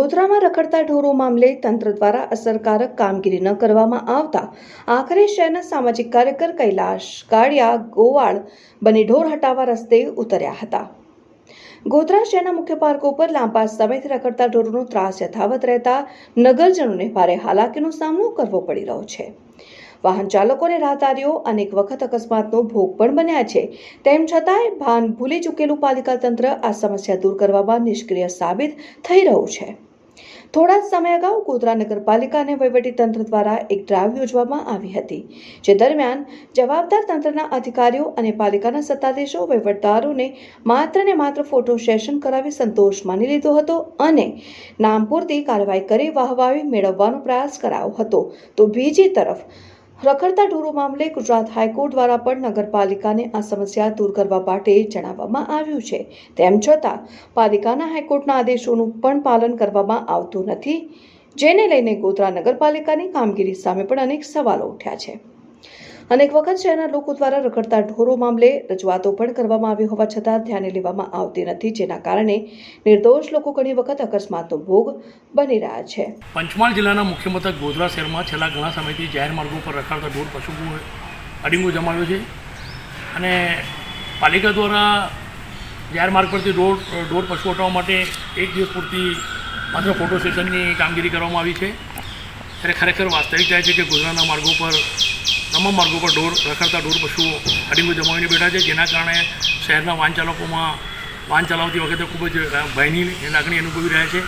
ગોધરામાં રખડતા ઢોરો મામલે તંત્ર દ્વારા અસરકારક કામગીરી ન કરવામાં આવતા આખરે શહેરના સામાજિક કાર્યકર કૈલાશ કાળિયા ગોવાળ બની ઢોર હટાવવા રસ્તે ઉતર્યા હતા. ગોધરા શહેરના મુખ્ય પાર્કો ઉપર લાંબા સમયથી રખડતા ઢોરોનો ત્રાસ યથાવત રહેતા નગરજનોને ભારે હાલાકીનો સામનો કરવો પડી રહ્યો છે. વાહન ચાલકોને રાહતારીઓ અનેક વખત અકસ્માતનો ભોગ પણ બન્યા છે. તેમ છતાંય ભાન ભૂલી ચૂકેલું પાલિકા તંત્ર આ સમસ્યા દૂર કરવામાં નિષ્ક્રિય સાબિત થઈ રહ્યું છે. થોડા જ સમય અગાઉ ગોધરા નગરપાલિકા અને વહીવટી તંત્ર દ્વારા એક ડ્રાઈવ યોજવામાં આવી હતી, જે દરમિયાન જવાબદાર તંત્રના અધિકારીઓ અને પાલિકાના સત્તાધીશો, વહીવટદારોને માત્ર ને માત્ર ફોટો સેશન કરાવી સંતોષ માની લીધો હતો અને નામ પૂરતી કાર્યવાહી કરી વાહવાહી મેળવવાનો પ્રયાસ કરાયો હતો. તો બીજી તરફ રખડતા ઢોરો મામલે ગુજરાત હાઈકોર્ટ દ્વારા પણ નગરપાલિકાને આ સમસ્યા દૂર કરવા માટે જણાવવામાં આવ્યું છે. તેમ છતાં, પાલિકાના હાઈકોર્ટના આદેશોનું પણ પાલન કરવામાં આવતું નથી, જેને લઈને ગોધરા નગરપાલિકાની કામગીરી સામે પણ અનેક સવાલો ઉઠ્યા છે. અનેક વખત શહેરના લોકો દ્વારા રખડતા ઢોરો મામલે રજૂઆતો પણ કરવામાં આવી હોવા છતાં ધ્યાને લેવામાં આવતી નથી, જેના કારણે નિર્દોષ લોકો ઘણી વખત અકસ્માતનો ભોગ બની રહ્યા છે. પંચમહાલ જિલ્લાના મુખ્ય મથક ગોધરા શહેરમાં છેલ્લા ઘણા સમયથી જાહેર માર્ગો પર રખડતા ઢોર પશુ અડીંગો જમાવ્યો છે અને પાલિકા દ્વારા જાહેર માર્ગ પરથી ઢોર ઢોર પશુ હટાવવા માટે એક દિવસ પૂરતી માત્ર ફોટો સેશનની કામગીરી કરવામાં આવી છે. ત્યારે ખરેખર વાસ્તવિકતા છે કે ગોધરાના માર્ગો પર તમામ માર્ગો પર ઢોર રખડતા ઢોર પશુઓ અડીંગો જમાવીને બેઠા છે, જેના કારણે શહેરના વાહન ચાલકોમાં વાહન ચલાવતી વખતે ખૂબ જ ભયની લાગણી અનુભવી રહ્યા છે.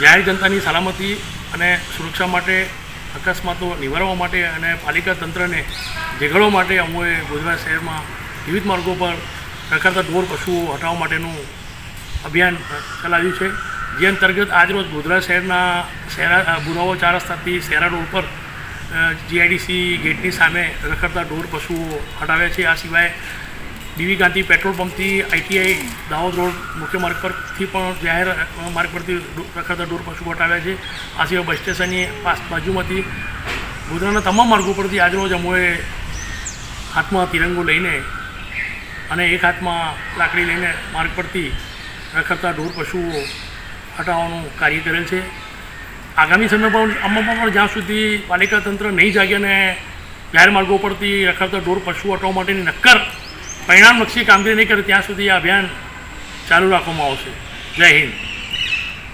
જાહેર જનતાની સલામતી અને સુરક્ષા માટે, અકસ્માતો નિવારવા માટે અને પાલિકા તંત્રને ભેગડવા માટે અમોએ ગુજરાત શહેરમાં વિવિધ માર્ગો પર રખડતા ઢોર પશુઓ હટાવવા માટેનું અભિયાન ચલાવ્યું છે. જે અંતર્ગત આજરોજ ગોધરા શહેરના, શહેરા બુરાવો ચાર રસ્તાથી શહેરા રોડ પર જીઆઈડીસી ગેટની સામે રખડતા ઢોર પશુઓ હટાવ્યા છે. આ સિવાય ડીવી Gandhi petrol પંપથી ITI Dahod road મુખ્ય માર્ગ પરથી પણ જાહેર માર્ગ પરથી રખડતા ઢોર પશુઓ હટાવ્યા છે. આ સિવાય બસ સ્ટેશનની પાસ બાજુમાંથી ગુજરાતના તમામ માર્ગો પરથી આજરોજ અમોએ હાથમાં તિરંગો લઈને અને એક હાથમાં લાકડી લઈને માર્ગ પરથી રખડતા ઢોર પશુઓ હટાવવાનું કાર્ય કરેલ છે. આગામી સમય પણ આમાં પણ જ્યાં સુધી પાલિકા તંત્ર નહીં જાગે અને જાહેર માર્ગો પરથી રખડતા ઢોર, પશુ હટાવવા માટેની નક્કર પરિણામલક્ષી કામગીરી નહીં કરે, ત્યાં સુધી આ અભિયાન ચાલુ રાખવામાં આવશે. જય હિન્દ.